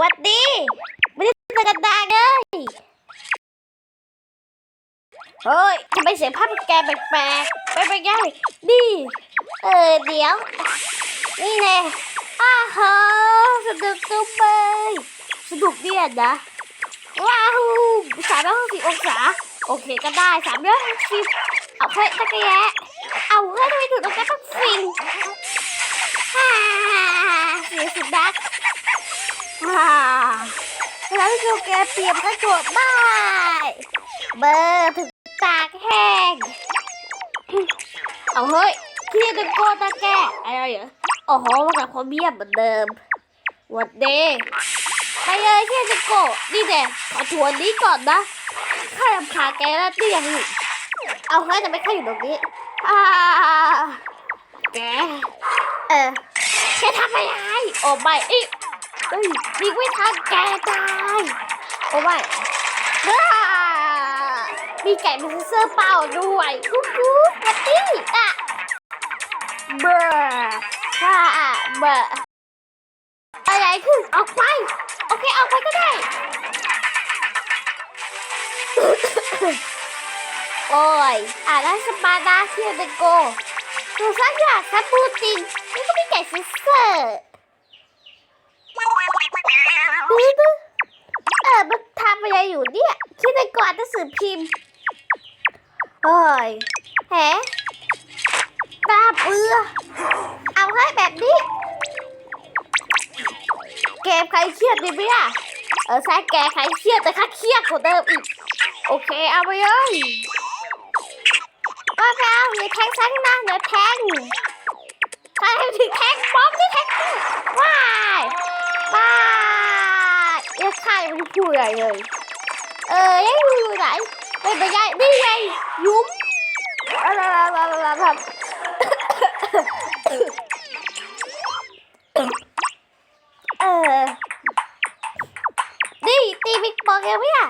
วัดดีไม่ได้เจอกันนาเลยเฮ้ยทำไมเสียงภาพแกแปลกๆไปไปไงนี่เออเดี๋ยว นี่แน่อ้าฮะสนุกจุ๊บเลยสนุกเนี่ยนะว้าวสามร้อยหกสิบองศาโอเคก็ได้สามร้อยหกสิบเอาเฮ้ยตะกะแยะเอาเฮ้ยทำไมถึงตรงนั้นต้องฟินฮ่าเสียสุดนัก ฮ่าแล้วโชว์แกเตรียมกระโดดได้เบอร์ถึงตากแห้งเอาเฮ้ยที่ตะโกตะแกอะไรเหรอโอ้โหมากับความเงียบเหมือนเดิมหวัดเดไปเลยที่ตะโกนี่แน่ขอทวนนี้ก่อนนะข้ารำคาญแกแล้วเตี้ยอยู่เอาเฮ้ยจะไม่ข้าอยู่ตรงนี้อ่าแกเออแกทำอะไรโอ้ไม่อ้ย เอ้ยมีไม่ทันแกตายโอ้ไม่มีไก่เป็นเสื้อเปล่าด้วยกุ๊กกุ๊กวัดดี้อะเบอร์ฮ่าเบอร์อะไรคือออกไป โอเคออกไปก็ได้ โอ้ยอ่านได้สปาร์ตาเทียเดโกดูสักอย่างสักปูตินนี่ก็มีไก่ซิสเตอร์ ดูดูเออมันทำอะไรอยู่เนี่ยคิดในกอนหนังสือพิมพ์โอ้ยแหมตาเบื่อเอาให้แบบนี้ เกมใครเครียดดีไหมอะเออใช่แกใครเครียดแต่ข้าเครียดกว่าเดิมอีก โอเคเอาไปเลยก็ไปเอาอย่าแทงซังนะเดี๋ยวแทงใครถึงแทงป๊อปที่แทง ผู้ใหญ่เลย เอ้ยผู้ใหญ่ไม่ไปไหญ่ไม่ไหยุ้มเออนี่ตีบิ๊กบอกยังไม่ะ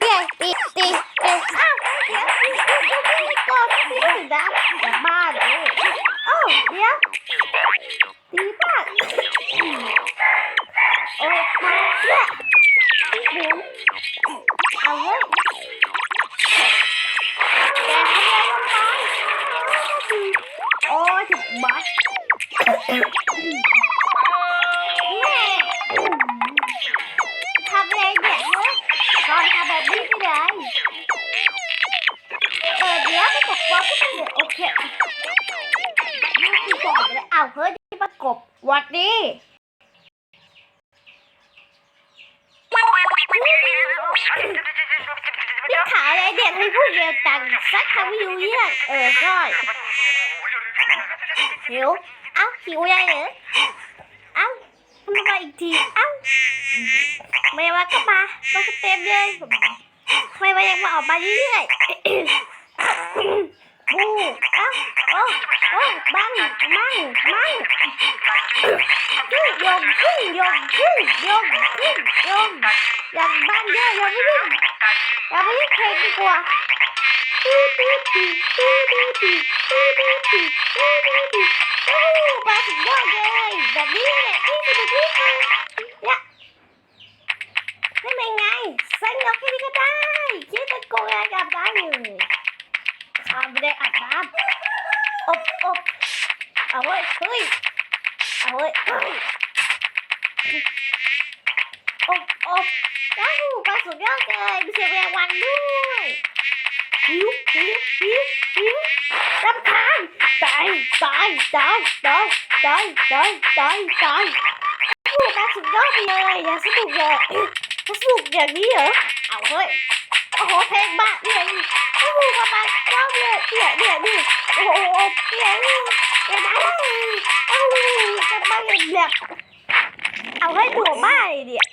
เนี่ยตีตีเอ้อ้าวเดี๋ยวตีบิ๊กบอกตีนะอย่บ้านเลยอ้าวเดี๋ยว บัสแม่ทำอะไรเนี่ยเฮ้ยตอนทำแบบนี้ไม่ได้เออเดี๋ยวไปกป๊อปก็ได้โอเคนี่คือก่อนเลยอ้าวเฮ้ยนี่ประกบหวัดดีนี่ขาวอะไรเด็กให้พูดเร็วจังสักคำไม่รู้เรื่องเออใช่ หิว เอ้าหิวยังเหรอเอ้าทำไมาอีกทีเอ้าไม่ว่าก็มาก็เต็มเลยไม่ว่ายังมาออกมาเรื่อยๆบูเอ้าโอ้โอ้บังมั่งมั่งขึ้นยงขึ้นยงขึ้นยงขึ้นยงอย่างบ้านเยอะยังไม่วิ่งยังไม่วิ่งเพลงดีกว่า มาสุดยอดเลยแบบนี้แหละที่สุดที่สุดเนี่ยไม่เป็นไงสนุกแค่นี้ก็ได้คิดจะโกงอะไรกับได้เลยข้าไม่ได้อาบน้ำอบอบเอาเว้ยเฮ้ยเอาเว้ยเฮ้ยอบอบย้าหูปลาสุดยอดเลยมีเสียงแมงวันด้วย หิวหิวหิวหิวรำคาญตายตายตายตายตายตายตายตายโอ้ปลาสุดยอดเลยอย่าสนุกเลยเขาสูกอย่างนี้เหรอเอาเฮ้ยโอ้โหเพลงบ้าเนี่ยโอ้โหประมาณเก้าเนี่ยเนี่ยเนี่ยนี่โอ้โหเนี่ยนี่เนี่ยนะโอ้โหจะมาอย่างแบบเอาให้หัวบ้าเลยเนี่ย